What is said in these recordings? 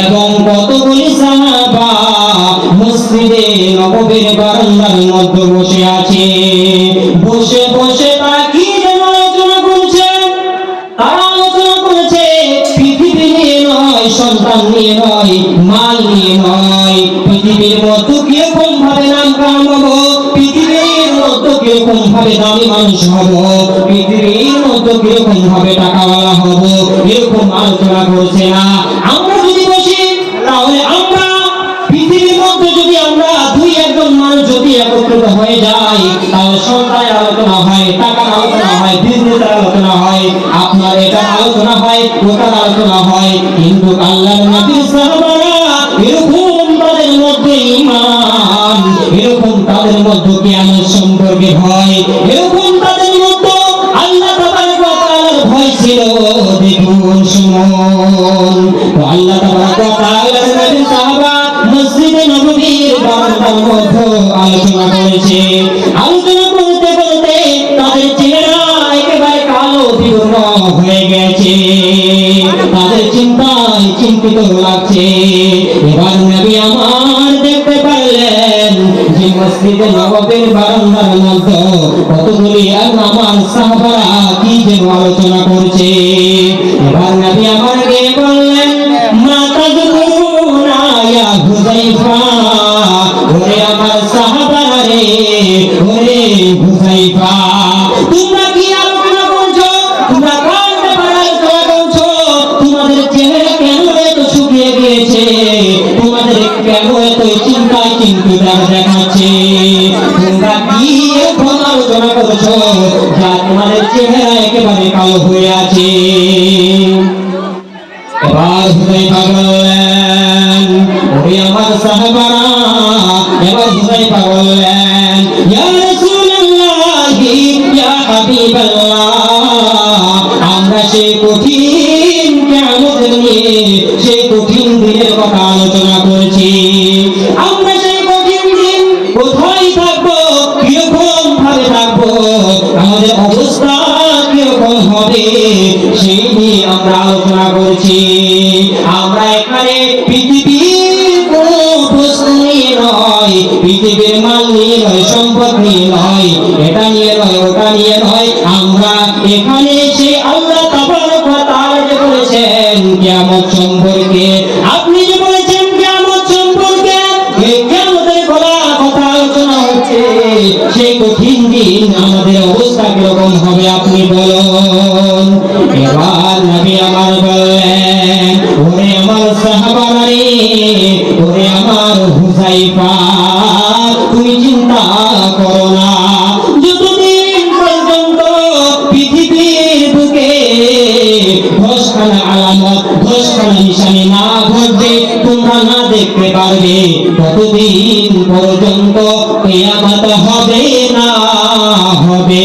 এবং কতগুলি সাহাবা মসজিদে নববীর বারান্দার মধ্যে বসে আছে। বসে বসে তারা কি যেন আলোচনা করছে। তারা আলোচনা পৃথিবী নিয়ে নয়, সন্তান নিয়ে নয়, মাল নিয়ে নয়, পৃথিবীর মধ্যে কীরকম ভাবে নাম কামাবো কীরকম ভাবে দামি মানুষ হব? পৃথিবীর মধ্যে কীরকম ভাবে টাকাওয়ালা হব? এরকম আলোচনা করছে না? আমরা যদি বসি, তাহলে আমরা পৃথিবীর মধ্যে যদি আমরা দুই একজন মানুষ যদি একত্রিত হয়ে যাই, তাহলে সন্তানের আলোচনা হয়, টাকার আলোচনা হয় বিজনেসের আলোচনা হয়, আপনার এটা আলোচনা হয়, ওটার আলোচনা হয়, কিন্তু বারান্দার আলোচনা করেছে। আলোচনা করতে করতে তাদের চেহারা একেবারে কালো বিবর্ণ হয়ে গেছে। তাদের চিন্তায় চিন্তিত লাগছে। এবার নবী আমার দেখতে পারলেন যে মসজিদে নববীর বারান্দার মধ্যে কতগুলি আর আমার সাহাবারা কি যে আলোচনা করছে। তোমরা কি এখন আলোচনা করছ? যা তোমাদের চেহারা একেবারে কালো হয়ে আছে। হবে, সেই নিয়ে আমরা আলোচনা করছি। আমরা এখানে পৃথিবীর কোনো প্রশ্ন নিয়ে নয়, পৃথিবীর মাল নিয়ে নয়, সম্পদ নিয়ে নয়, এটা নিয়ে নয়, ওটা নিয়ে নয়। আমরা এখানে সে আল্লাহ তাআলা বলেছেন, কিয়ামত বলুন, এবার নবী আমার বললেন ওরে আমার সাহাবারা ওরে আমার হুসাইফা তুমি চিন্তা করো না, যতদিন পর্যন্ত পৃথিবীর বুকে ঘোষখানা আলামত ঘোষখানা নিশানি না ঘটবে তোমরা না দেখতে পারবে, ততদিন পর্যন্ত কেয়ামত হবে না, হবে।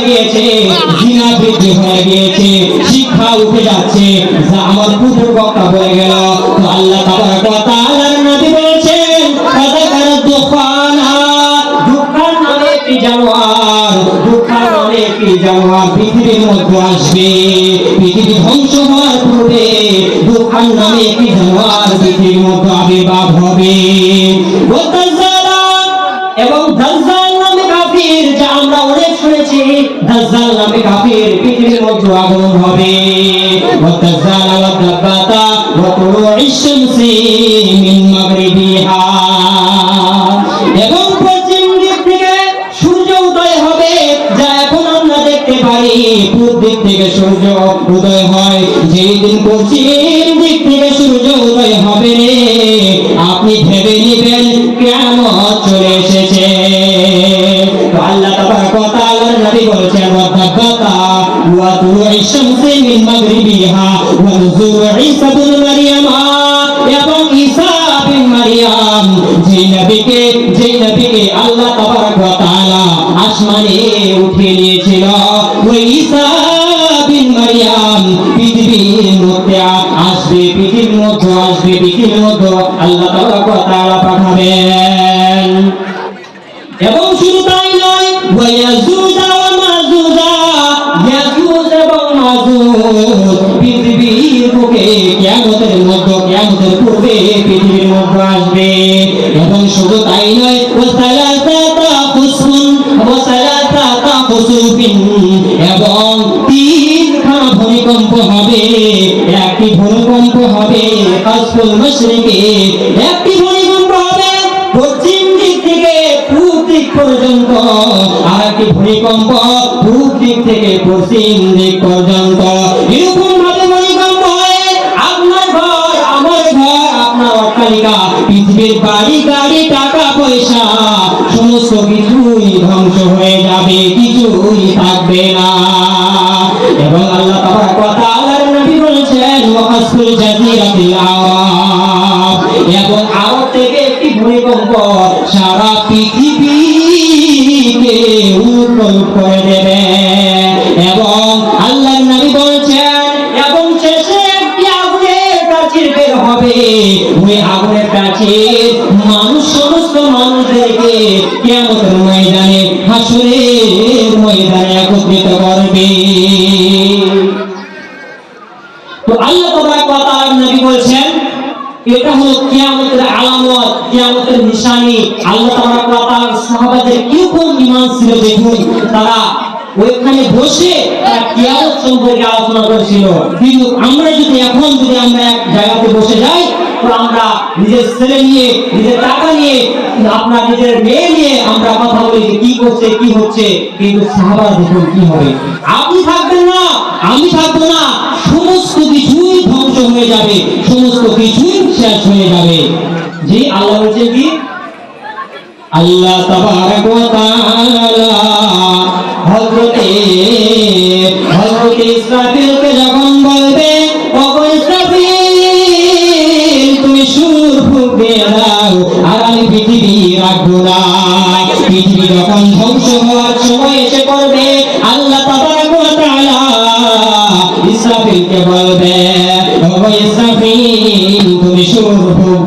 হয়ে গিয়েছে জিনা বৃদ্ধি হয়ে গিয়েছে, শিক্ষা উঠে যাচ্ছে, যা আমার পুত্র বক্তা হয়ে গেল। আল্লাহ একটি জানোয়ার পৃথিবীর মধ্যে আসবে। পৃথিবী ধ্বংস হওয়ার পূর্বে দুখান নামে একটি জানোয়ার পৃথিবীর মধ্যে আবির্ভাব হবে। দাজ্জাল নামে কাফির, পৃথিবীর মধ্যে আগমন হবে। ওয়াদাজ্জাল ওয়াদাব্বাতা ওয়া তুলুইশ শামসি মিন মাগরিবিহা। এবং পশ্চিম দিক থেকে সূর্য উদয় হবে, যা এখন আমরা দেখতে পারি। পূর্ব দিক থেকে সূর্য উদয় হয়, যেই দিন পশ্চিম দিক থেকে সূর্য উদয় হবে রে। মাগরিবিহা ওয়া নুজুলু ঈসা ইবনে মারইয়ামা এবং ঈসা বিন মারইয়াম যে নবীকে যে নবীকে আল্লাহ তাবারক ওয়া তাআলা আসমানে উঠিয়ে নিয়েছিল, ওই বিন আসবে, পৃথিবীর মধ্যে আল্লাহ তাবারক কাসফুল মাশরিকে একটি ভূমিকম্প হবে পশ্চিম দিক থেকে পূর্ব দিক পর্যন্ত আর একটি ভূমিকম্প পূর্ব দিক থেকে পশ্চিম দিক পর্যন্ত। এরকম ভাবে ভূমিকম্প হয় আপনার ঘর, আমার ঘর, আপনার অট্টালিকা, পৃথিবীর বাড়ি গাড়ি টাকা, পয়সা। পৃথিবীকে উৎপল করে দেবে এবং আল্লাহর নবী বলছেন, এবং শেষে একটি আগুনের প্রাচীর বের হবে। ওই আগুনের প্রাচীর মানুষ, সমস্ত মানুষদেরকে কিয়ামতের ময়দানে, হাসরের ময়দানে একত্রিত করবে। তো আল্লাহ ওয়া তাআলা নবী বলছেন, এটা হলো কিয়ামতের আলামত, কিয়ামতের নিশানি। আল্লাহ ঈমান ছিল ওইখানে বসে আলোচনা কিন্তু আমরা যদি এখন জায়গাতে বসে যাই, তো আমরা নিজের ছেলে নিয়ে, নিজের টাকা নিয়ে, আপনার মেয়ে নিয়ে আমরা যে কি করছে, কি হচ্ছে, কিন্তু সাহাবারা দেখুন কি হবে। আপনি থাকবেন না, আমি থাকব না, সমস্ত কিছুই ধ্বংস হয়ে যাবে, সমস্ত কিছুই শেষ হয়ে যাবে। জি আল্লাহ বলছে কি? আল্লাহ তাবারক ওয়া তাআলা যখন বলবে তুমি সুর আর আমি পৃথিবী রাখব না। পৃথিবী যখন ধ্বংস হওয়ার সময় এসে পড়বে, আল্লাহ তাবারক ইসরাফিলকে বলবে, ওগো ইসরাফিল, তুমি সুর ফুঁক